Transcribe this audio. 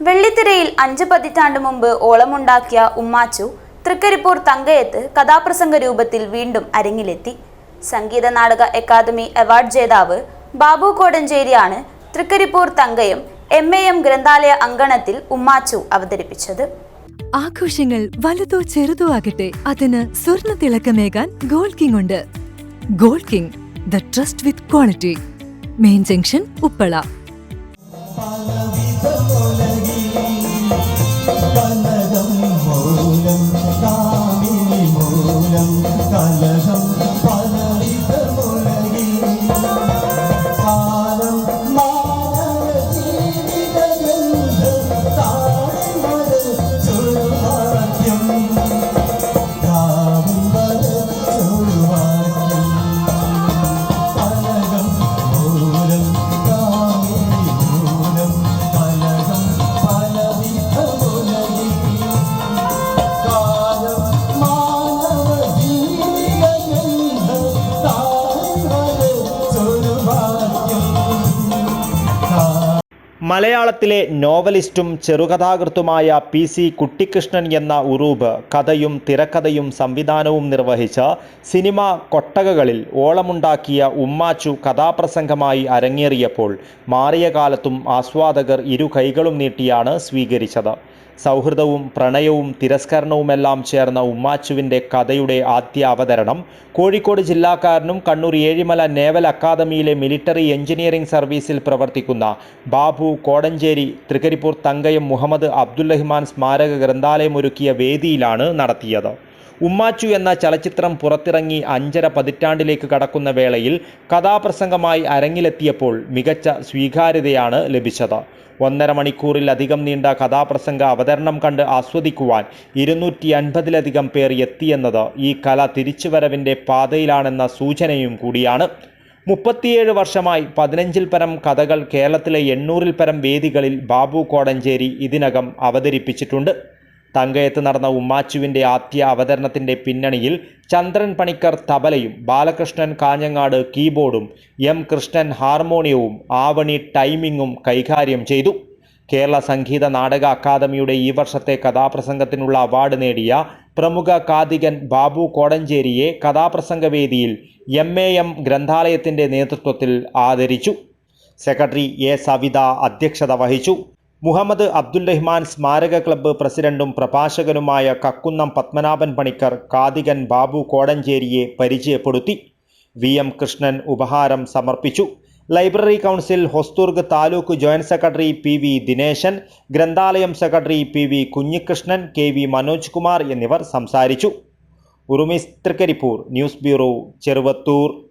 വെള്ളിത്തിരയിൽ അഞ്ച് പതിറ്റാണ്ട് മുമ്പ് ഓളമുണ്ടാക്കിയ ഉമ്മാച്ചു തൃക്കരിപ്പൂർ തങ്കയത്ത് കഥാപ്രസംഗ രൂപത്തിൽ വീണ്ടും അരങ്ങിലെത്തി. സംഗീത നാടക അക്കാദമി അവാർഡ് ജേതാവ് Babu കോടഞ്ചേരിയാണ് Thrikaripur Thankayam M A M ഗ്രന്ഥാലയ അങ്കണത്തിൽ ഉമ്മാച്ചു അവതരിപ്പിച്ചത്. ആഘോഷങ്ങൾ വലുതോ ചെറുതോ ആകട്ടെ അതിന് സ്വർണ തിളക്കമേകാൻ ഗോൾഡ് കിങ് ഉണ്ട്. Gold king the trust with quality. Main junction Uppala. മലയാളത്തിലെ നോവലിസ്റ്റും ചെറുകഥാകൃത്തുമായ പി സി കുട്ടിക്കൃഷ്ണൻ എന്ന ഉറൂബ് കഥയും തിരക്കഥയും സംവിധാനവും നിർവഹിച്ച സിനിമ കൊട്ടകകളിൽ ഓളമുണ്ടാക്കിയ ഉമ്മാച്ചു കഥാപ്രസംഗമായി അരങ്ങേറിയപ്പോൾ മാറിയ കാലത്തും ആസ്വാദകർ ഇരു കൈകളും നീട്ടിയാണ് സ്വീകരിച്ചത്. സൗഹൃദവും പ്രണയവും തിരസ്കരണവുമെല്ലാം ചേർന്ന ഉമ്മാച്ചുവിന്റെ കഥയുടെ ആദ്യ അവതരണം കോഴിക്കോട് ജില്ലാക്കാരനും Kannur Ezhimala naval അക്കാദമിയിലെ military engineering സർവീസിൽ പ്രവർത്തിക്കുന്ന ബാബു കോടഞ്ചേരി തൃക്കരിപ്പൂർ തങ്കയം മുഹമ്മദ് അബ്ദുറഹിമാൻ സ്മാരക ഗ്രന്ഥാലയമൊരുക്കിയ വേദിയിലാണ് നടത്തിയത്. ഉമ്മാച്ചു എന്ന ചലച്ചിത്രം പുറത്തിറങ്ങി അഞ്ചര പതിറ്റാണ്ടിലേക്ക് കടക്കുന്ന വേളയിൽ കഥാപ്രസംഗമായി അരങ്ങിലെത്തിയപ്പോൾ മികച്ച സ്വീകാര്യതയാണ് ലഭിച്ചത്. ഒന്നര മണിക്കൂറിലധികം നീണ്ട കഥാപ്രസംഗ അവതരണം കണ്ട് ആസ്വദിക്കുവാൻ ഇരുന്നൂറ്റി അൻപതിലധികം പേർ എത്തിയെന്നത് ഈ കല തിരിച്ചുവരവിന്റെ പാതയിലാണെന്ന സൂചനയും കൂടിയാണ്. മുപ്പത്തിയേഴ് വർഷമായി പതിനഞ്ചിൽ പരം കഥകൾ കേരളത്തിലെ എണ്ണൂറിൽ പരം വേദികളിൽ ബാബു കോടഞ്ചേരി ഇതിനകം അവതരിപ്പിച്ചിട്ടുണ്ട്. തങ്കയത്ത് നടന്ന ഉമ്മാച്ചുവിന്റെ ആദ്യ അവതരണത്തിന്റെ പിന്നണിയിൽ ചന്ദ്രൻ പണിക്കർ തബലയും ബാലകൃഷ്ണൻ കാഞ്ഞങ്ങാട് കീബോർഡും എം കൃഷ്ണൻ ഹാർമോണിയവും ആവണി ടൈമിങ്ങും കൈകാര്യം ചെയ്തു. കേരള സംഗീത നാടക അക്കാദമിയുടെ ഈ വർഷത്തെ കഥാപ്രസംഗത്തിനുള്ള അവാർഡ് നേടിയ പ്രമുഖ കാതികൻ ബാബു കോടഞ്ചേരിയെ കഥാപ്രസംഗവേദിയിൽ എം എ എം ഗ്രന്ഥാലയത്തിന്റെ നേതൃത്വത്തിൽ ആദരിച്ചു. സെക്രട്ടറി എ സവിത അധ്യക്ഷത വഹിച്ചു. മുഹമ്മദ് അബ്ദുൽ റഹ്മാൻ സ്മാരക ക്ലബ്ബ് പ്രസിഡന്റും പ്രഭാഷകനുമായ കക്കുന്നം പത്മനാഭൻ പണിക്കർ കാതികൻ ബാബു കോടഞ്ചേരിയെ പരിചയപ്പെടുത്തി. വി എം കൃഷ്ണൻ ഉപഹാരം സമർപ്പിച്ചു. Library council Hosdurg taluk joint secretary P V Dineshan ഗ്രന്ഥാലയം secretary P V Kunhikrishnan K V Manoj Kumar എന്നിവർ സംസാരിച്ചു. Urumis Trikaripur news bureau Cheruvathur.